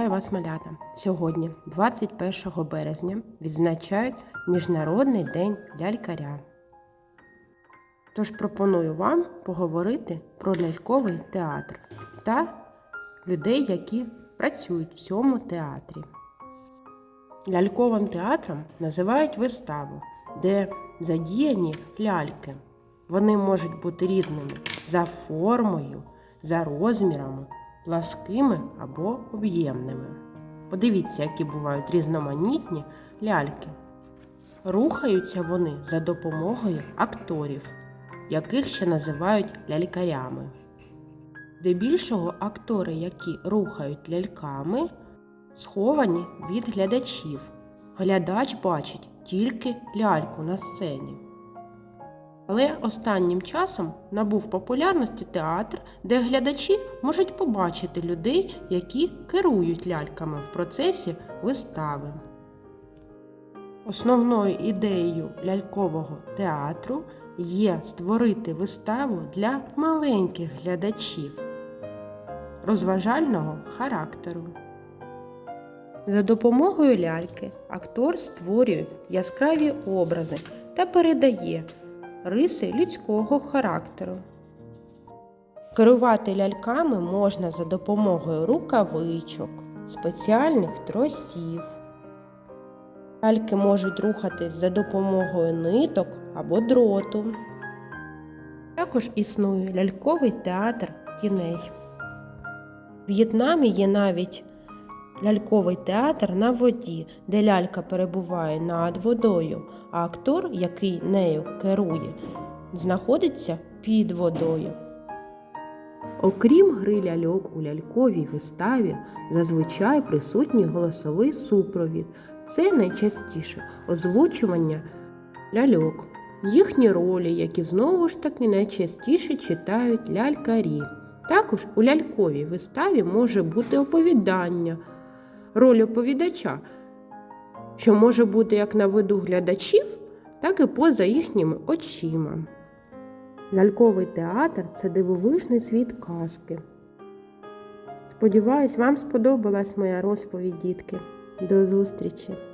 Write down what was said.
Вітаю вас, малята! Сьогодні, 21 березня, відзначають Міжнародний день лялькаря. Тож пропоную вам поговорити про ляльковий театр та людей, які працюють в цьому театрі. Ляльковим театром називають виставу, де задіяні ляльки. Вони можуть бути різними за формою, за розмірами, пласкими або об'ємними. Подивіться, які бувають різноманітні ляльки. Рухаються вони за допомогою акторів, яких ще називають лялькарями. Здебільшого актори, які рухають ляльками, сховані від глядачів. Глядач бачить тільки ляльку на сцені. Але останнім часом набув популярності театр, де глядачі можуть побачити людей, які керують ляльками в процесі вистави. Основною ідеєю лялькового театру є створити виставу для маленьких глядачів розважального характеру. За допомогою ляльки актор створює яскраві образи та передає риси людського характеру. Керувати ляльками можна за допомогою рукавичок, спеціальних тросів. Ляльки можуть рухатись за допомогою ниток або дроту. Також існує ляльковий театр тіней. В В'єтнамі є навіть ляльковий театр на воді, де лялька перебуває над водою, а актор, який нею керує, знаходиться під водою. Окрім гри ляльок у ляльковій виставі, зазвичай присутній голосовий супровід. Це найчастіше озвучування ляльок, їхні ролі, які знову ж таки найчастіше читають лялькарі. Також у ляльковій виставі може бути оповідання, роль оповідача, що може бути як на виду глядачів, так і поза їхніми очима. Ляльковий театр це дивовижний світ казки. Сподіваюсь, вам сподобалась моя розповідь, дітки. До зустрічі!